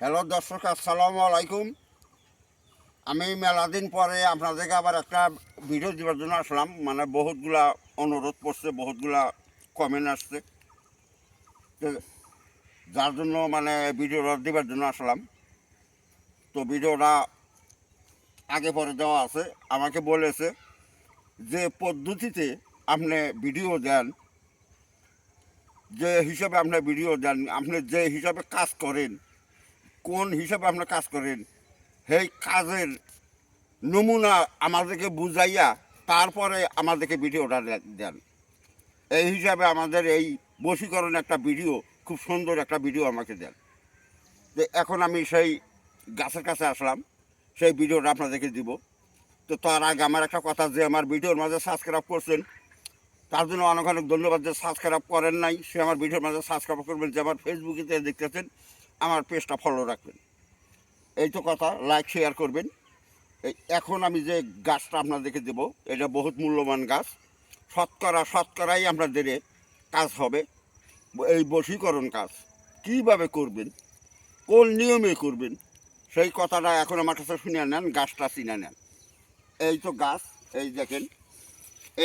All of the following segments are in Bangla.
হ্যালো দর্শক, আসসালামু আলাইকুম। আমি মেলাদিন পরে আপনাদেরকে আবার একটা ভিডিও দেওয়ার জন্য আসলাম। মানে বহুতগুলা অনুরোধ করছে, বহুতগুলা কমেন্ট আসছে। যার জন্য মানে ভিডিওটা দেওয়ার জন্য আসলাম। তো ভিডিওটা আগে পরে দেওয়া আছে। আমাকে বলেছে যে পদ্ধতিতে আপনি ভিডিও দেন, যে হিসাবে আপনি ভিডিও দেন, আপনি যে হিসাবে কাজ করেন কোন হিসাবে আপনি কাজ করেন? সেই কাজের নমুনা আমাদেরকে বুঝাইয়া তারপরে আমাদেরকে ভিডিওটা দেন। এই হিসাবে আমাদের এই বশীকরণ একটা ভিডিও, খুব সুন্দর একটা ভিডিও আমাকে দেন। তো এখন আমি সেই গাছের কাছে আসলাম, সেই ভিডিওটা আপনাদেরকে দিব। তো তার আগে আমার একটা কথা, যে আমার ভিডিওর মাঝে সাবস্ক্রাইব করছেন, তার জন্য অনেক অনেক ধন্যবাদ। যে সাবস্ক্রাইব করেন নাই, সে আমার ভিডিওর মাঝে সাবস্ক্রাইব করবেন, যে আমার ফেসবুকে দেখতেছেন আমার পেজটা ফলো রাখবেন। এই তো কথা লাইক শেয়ার করবেন। এখন আমি যে গাছটা আপনাদেরকে দেবো, এটা বহুত মূল্যবান গাছ। শতকরা, শতকরাই আপনাদের কাজ হবে। এই বশীকরণ কাজ, কীভাবে করবেন, কোন নিয়মে করবেন, সেই কথাটা এখন আমার কাছে শুনে নেন, গাছটা চিনে নেন। এই তো গাছ, এই দেখেন,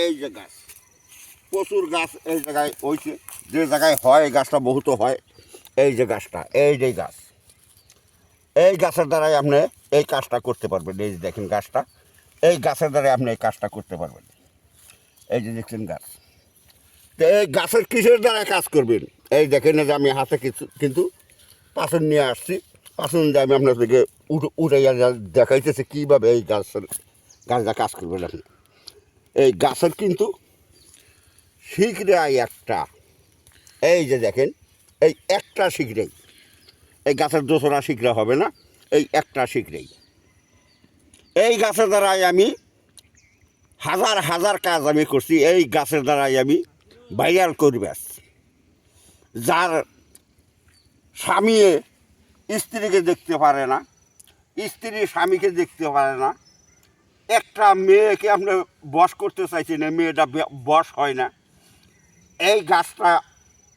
এই যে গাছ, প্রচুর গাছ এই জায়গায় হয়েছে যে জায়গায় হয় গাছটা বহুত হয়। এই যে গাছটা, এই যে গাছ। এই গাছের দ্বারাই আপনি এই কাজটা করতে পারবেন। এই যে দেখেন গাছটা, এই গাছের দ্বারাই আপনি এই কাজটা করতে পারবেন। এই যে দেখছেন গাছ। তো এই গাছের কিসের দ্বারা কাজ করবেন? এই দেখেন যে আমি হাতে কিছু কিন্তু পাশন নিয়ে আসছি। পাশন যে আমি আপনাদেরকে উঠে দেখাইতেছি কীভাবে এই গাছের গাছটা কাজ করবেন আপনি এই গাছের কিন্তু শিখরাই একটা এই যে দেখেন এই একটা শিখরেই এই গাছের দোসরা শিখরা হবে না, এই একটা শিখরেই এই গাছের দ্বারাই আমি হাজার হাজার কাজ আমি করছি, এই গাছের দ্বারাই আমি ভাইরাল করবে। যার স্বামী স্ত্রীকে দেখতে পারে না, স্ত্রী স্বামীকে দেখতে পারে না, একটা মেয়েকে আপনি বস করতে চাইছেন মেয়েটা বস হয় না। এই গাছটা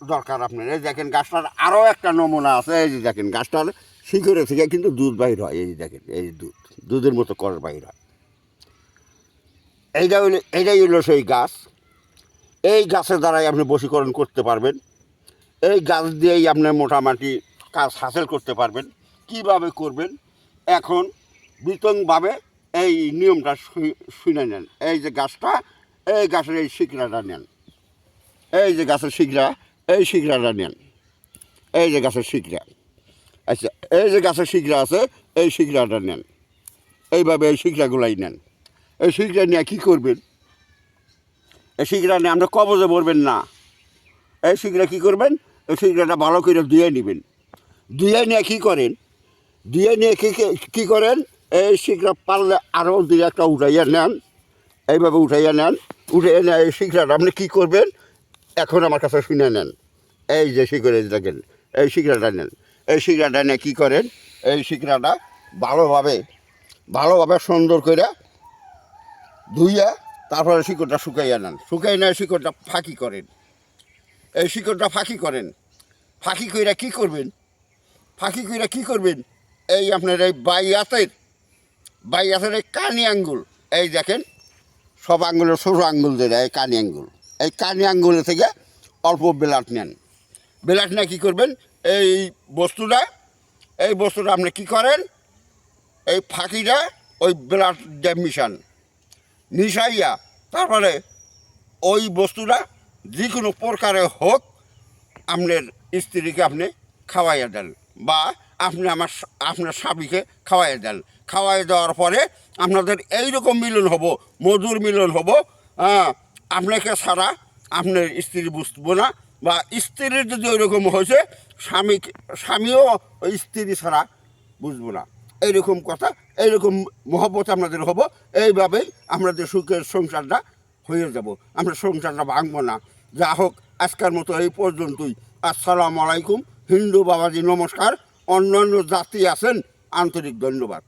দরকার আপনার। এই দেখেন গাছটার আরও একটা নমুনা আছে। এই যে দেখেন গাছটার শিখরে থেকে কিন্তু দুধ বাহির হয়। এই যে দেখেন, এই দুধ, দুধের মতো কর বাহির হয়। এইটা হইল, এইটাই হলো সেই গাছ। এই গাছের দ্বারাই আপনি বশীকরণ করতে পারবেন। এই গাছ দিয়েই আপনি মোটামুটি কাজ হাসিল করতে পারবেন। কীভাবে করবেন? এখন বিতংভাবে এই নিয়মটা শুনে নেন। এই যে গাছটা, এই গাছের এই শিকড়াটা নেন। এই যে গাছের শিকড়া এই শিকড়াটা নেন। এই যে গাছের শিকড়া। আচ্ছা এই যে গাছের শিকড়া আছে, এই শিকড়াটা নেন। এইভাবে এই শিকড়াগুলাই নেন। এই শিকড়া নিয়ে কী করবেন? এই শিকড়া নিয়ে আমরা কবজে ভরবেন না। এই শিকড়া কী করবেন? এই শিকড়াটা ভালো করে ধুয়ে নেবেন। ধুয়ে নিয়ে কী করেন? ধুয়ে নিয়ে কী কী করেন? এই শিকড়া পারলে আরও দুই একটা উঠাইয়া নেন। এইভাবে উঠাইয়া নেন। উঠে এনে এই শিকড়াটা আপনি কী করবেন? এখন আমার কাছে শুনে নেন। এই যে শিকড়ে দেখেন, এই শিকড়াটা নেন। এই শিকড়াটা নিয়ে কী করেন? এই শিকড়াটা ভালোভাবে ভালোভাবে সুন্দর করে ধুইয়া তারপরে শিকড়টা শুকাইয়া নেন। শুকাই নিয়ে শিকড়টা ফাঁকি করেন। এই শিকড়টা ফাঁকি করেন। ফাঁকি কইরা কী করবেন? ফাঁকি কইরা কী করবেন? এই আপনার এই বাইয়াতের বাইয়াতের এই কানি আঙ্গুল। এই দেখেন, সব আঙ্গুলের সরু আঙ্গুল দিয়ে এই কানি আঙ্গুল। এই কানি আঙ্গুলে থেকে অল্প বেলাট নেন। বেলাট নিয়ে কী করবেন? এই বস্তুটা এই বস্তুটা আপনি কী করেন? এই ফাঁকিটা ওই বেলাট দিয়ে মিশান। মিশাইয়া তারপরে ওই বস্তুটা যে কোনো প্রকারে হোক আপনার স্ত্রীকে আপনি খাওয়াইয়া দেন বা আপনি আমার আপনার স্বামীকে খাওয়াইয়া দেন। খাওয়াই দেওয়ার পরে আপনাদের এইরকম মিলন হব মধুর মিলন হব হ্যাঁ, আপনাকে ছাড়া আপনার স্ত্রী বুঝব না, বা স্ত্রীর যদি ওইরকম হয়েছে, স্বামী, স্বামীও স্ত্রী ছাড়া বুঝব না। এইরকম কথা, এইরকম মহব্বত আপনাদের হব, এইভাবেই আমাদের সুখের সংসারটা হয়ে যাব। আমরা সংসারটা ভাঙবো না। যা হোক, আজকের মতো এই পর্যন্তই। আসসালামু আলাইকুম। হিন্দু বাবাজি, নমস্কার। অন্যান্য জাতি আছেন, আন্তরিক ধন্যবাদ।